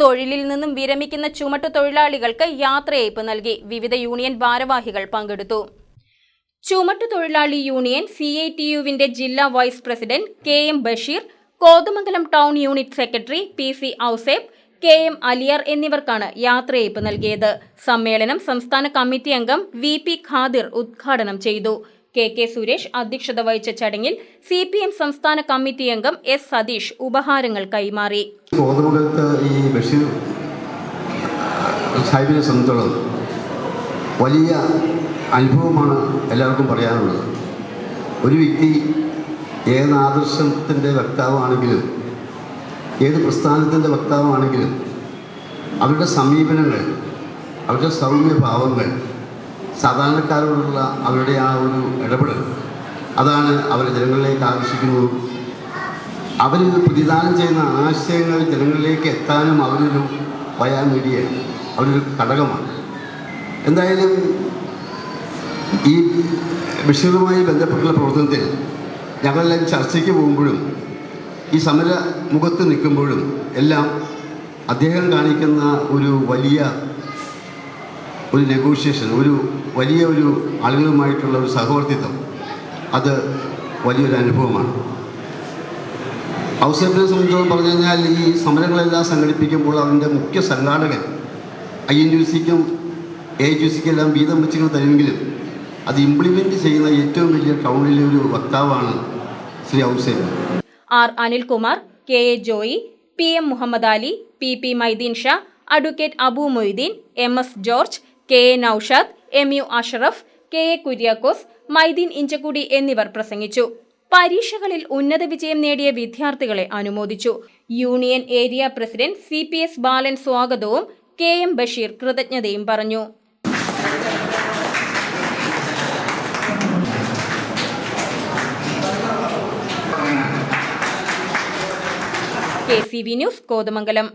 തൊഴിലിൽ നിന്നും വിരമിക്കുന്ന ചുമട്ടു തൊഴിലാളികൾക്ക് യാത്രയയപ്പ് നൽകി. വിവിധ യൂണിയൻ ഭാരവാഹികൾ പങ്കെടുത്തു. ചുമട്ടു തൊഴിലാളി യൂണിയൻ സി ഐ ടി യുവിന്റെ ജില്ലാ vice president K M Basheer Kothamangalam town unit secretary P C Ouseph K M Aliyar എന്നിവർക്കാണ് യാത്രയയപ്പ് നൽകിയത്. സമ്മേളനം സംസ്ഥാന കമ്മിറ്റി അംഗം വി പി ഖാദിർ ഉദ്ഘാടനം ചെയ്തു. കെ കെ സുരേഷ് അധ്യക്ഷത വഹിച്ച ചടങ്ങിൽ സി പി എം സംസ്ഥാന കമ്മിറ്റി അംഗം എസ് സതീഷ് ഉപഹാരങ്ങൾ കൈമാറി. ഈ വലിയ അനുഭവമാണ് എല്ലാവർക്കും പറയാനുള്ളത്. ഒരു വ്യക്തി ഏത് ആദർശത്തിന്റെ വക്താവാണെങ്കിലും ഏത് പ്രസ്ഥാനത്തിന്റെ വക്താവാണെങ്കിലും അവരുടെ സമീപനങ്ങൾ അവരുടെ സൗമ്യഭാവങ്ങൾ സാധാരണക്കാരോടുള്ള അവരുടെ ആ ഒരു ഇടപെടൽ. അതാണ് അവരെ ജനങ്ങളിലേക്ക് ആകർഷിക്കുന്നതും. അവർ പ്രതിദാനം ചെയ്യുന്ന ആശയങ്ങൾ ജനങ്ങളിലേക്ക് എത്താനും അവരൊരു വയാ മീഡിയയാണ് അവരൊരു ഘടകമാണ്. എന്തായാലും ഈ ബഷീറുമായി ബന്ധപ്പെട്ടുള്ള പ്രവർത്തനത്തിൽ ഞങ്ങളെല്ലാം ചർച്ചയ്ക്ക് പോകുമ്പോഴും ഈ സമര മുഖത്ത് നിൽക്കുമ്പോഴും എല്ലാം അദ്ദേഹം കാണിക്കുന്ന ഒരു വലിയ ഒരു നെഗോഷിയേഷൻ ഒരു വലിയ ഒരു ആളുകളുമായിട്ടുള്ള ഒരു സഹവർത്തിത്വം. അത് വലിയൊരു അനുഭവമാണ്. ഔസേപ്പിനെ സംബന്ധിച്ചോളം പറഞ്ഞു കഴിഞ്ഞാൽ ഈ സമരങ്ങളെല്ലാം സംഘടിപ്പിക്കുമ്പോൾ അതിന്റെ മുഖ്യ സംഘാടകൻ ഐ എൻ യു സിക്കും എ യു സിക്കും എല്ലാം വീതം വെച്ചുകൾ തരുമെങ്കിലും അത് ഇംപ്ലിമെന്റ് ചെയ്യുന്ന ഏറ്റവും വലിയ ടൗണിലെ ഒരു വക്താവാണ് Shri Ouseph. R Anilkumar K A Joy P M Muhammad Ali P P Maideen Shah advocate Abu Moideen M S George K A Naushad M U Ashraf K A Kuriakose Maideen Inchakkudi എന്നിവർ പ്രസംഗിച്ചു. പരീക്ഷകളിൽ ഉന്നത വിജയം നേടിയ വിദ്യാർത്ഥികളെ അനുമോദിച്ചു. Union area president C P S Balan സ്വാഗതവും K M Basheer കൃതജ്ഞതയും പറഞ്ഞു. K C V news Kothamangalam.